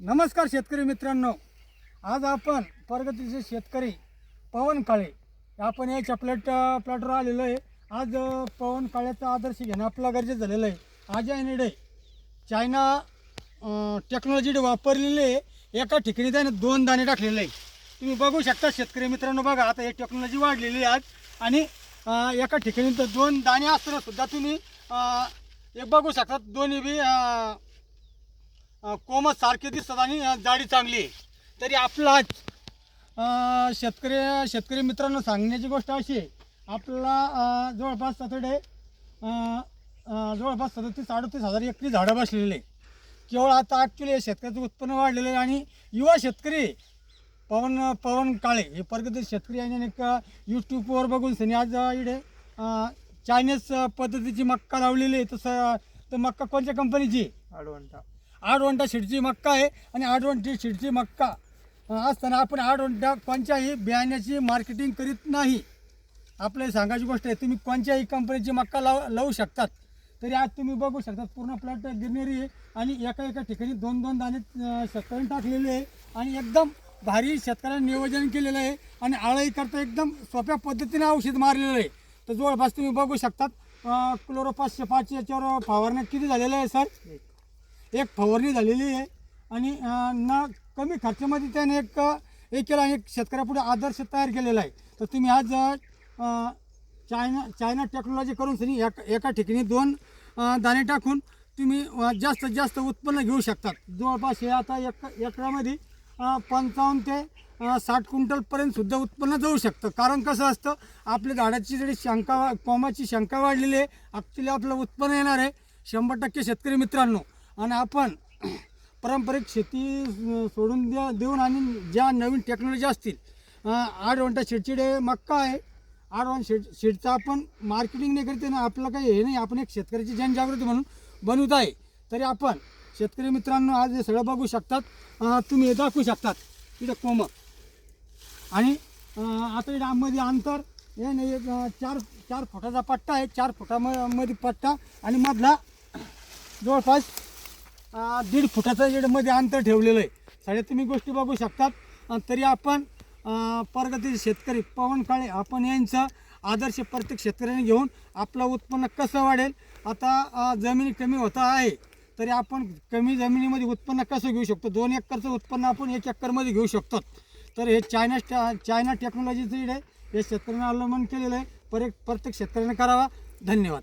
नमस्कार शेतकरी मित्रांनो. आज आपण प्रगतीचे शेतकरी पवन काळे. आपण याच्या प्लॅट प्लॅटवर आलेलो आहे. आज पवन काळ्याचा आदर्श घेणं आपला गरजेचं झालेलं आहे. आज निडे चायना टेक्नॉलॉजी वापरलेली आहे एका ठिकाणी त्याने दोन दाणे टाकलेले आहे तुम्ही बघू शकता शेतकरी मित्रांनो बघा आता हे टेक्नॉलॉजी वाढलेली आहे आज. आणि एका ठिकाणी तर दोन दाणे असताना सुद्धा तुम्ही एक बघू शकता दोन्ही बी कोमत सारखे दिसतात आणि जाडी चांगली आहे. तरी आपला शेतकरी शेतकरी मित्रांनो सांगण्याची गोष्ट अशी आहे. आपला जवळपास सतडे जवळपास सदतीस अडतीस हजार एकरी झाडं बसलेले आहे. केवळ आता ॲक्च्युली शेतकऱ्याचं उत्पन्न वाढलेलं आहे आणि युवा शेतकरी पवन पवन काळे हे परगती शेतकरी आणि एक यूट्यूबवर बघून सनी आज इकडे चायनीज पद्धतीची मक्का लावलेली आहे. तसं तर मक्का कोणत्या कंपनीची अडवंटा आठ वंटा शिडची मक्का आहे आणि आठ वंटी शिडची मक्का. असताना आपण आठ वंटा कोणत्याही बियाण्याची मार्केटिंग करीत नाही. आपल्याला सांगायची गोष्ट आहे तुम्ही कोणत्याही कंपनीची मक्का लाव लावू शकतात. तरी आज तुम्ही बघू शकतात पूर्ण प्लॉट गिरनेरी आहे आणि एका एका ठिकाणी दोन दोन दाणे शेतकऱ्यांनी टाकलेले आहे आणि एकदम भारी शेतकऱ्यांनी नियोजन केलेलं आहे आणि आळाई करता एकदम सोप्या पद्धतीने औषध मारलेलं आहे. तर जवळपास तुम्ही बघू शकतात अं, पाचशे पाच याच्यावर फवारण्या किती झालेलं आहे सर एक फवारणी झालेली आहे. आणि ना कमी खर्चामध्ये त्याने एक एक केला आणि एक शेतकऱ्यापुढे आदर्श तयार केलेला आहे. तर तुम्ही आज चायना चायना टेक्नॉलॉजी करून सनी एका एका ठिकाणी दोन दाणे टाकून तुम्ही जास्तीत जास्त उत्पन्न घेऊ शकतात. जवळपास हे आता एक एकरामध्ये पंचावन्न ते साठ क्विंटलपर्यंतसुद्धा उत्पन्न जाऊ शकतं. कारण कसं असतं आपल्या झाडाची जरी शंका कोमाची शंका वाढलेली आहे ॲक्च्युली आपलं उत्पन्न येणार आहे. शंभर टक्के शेतकरी मित्रांनो आणि आपण पारंपरिक शेती सोडून द्या देऊन आणि ज्या नवीन टेक्नॉलॉजी असतील आठ वंटा शेडचिडे मक्का आहे आठ घंटा शेड शेडचं आपण मार्केटिंग नाही करते ना आपलं काही हे नाही आपण एक शेतकऱ्याची जनजागृती म्हणून बनवत आहे. तरी आपण शेतकरी मित्रांनो आज हे सगळं बघू शकतात. तुम्ही हे दाखवू शकतात. तिथं कोम. आणि आता डाममध्ये अंतर हे नाही एक चार चार फुटाचा पट्टा आहे. चार फुटामध्ये पट्टा आणि मधला जवळपास दीड फुटाचं इकडे मध्ये अंतर ठेवलेलं आहे. सगळ्या तुम्ही गोष्टी बघू शकतात. तरी आपण परगतीचे शेतकरी पवन काळे आपण यांचं आदर्श प्रत्येक शेतकऱ्याने घेऊन आपलं उत्पन्न कसं वाढेल? आता जमीन जमिनी कमी होत आहे. तरी आपण कमी जमिनीमध्ये उत्पन्न कसं घेऊ शकतो? दोन एकरचं उत्पन्न आपण एक एकरमध्ये घेऊ शकतो. तर हे चायना चायना टेक्नॉलॉजीचं आहे हे शेतकऱ्यांना अवलंबन केलेलं आहे. प्रत्येक प्रत्येक शेतकऱ्याने करावा. धन्यवाद.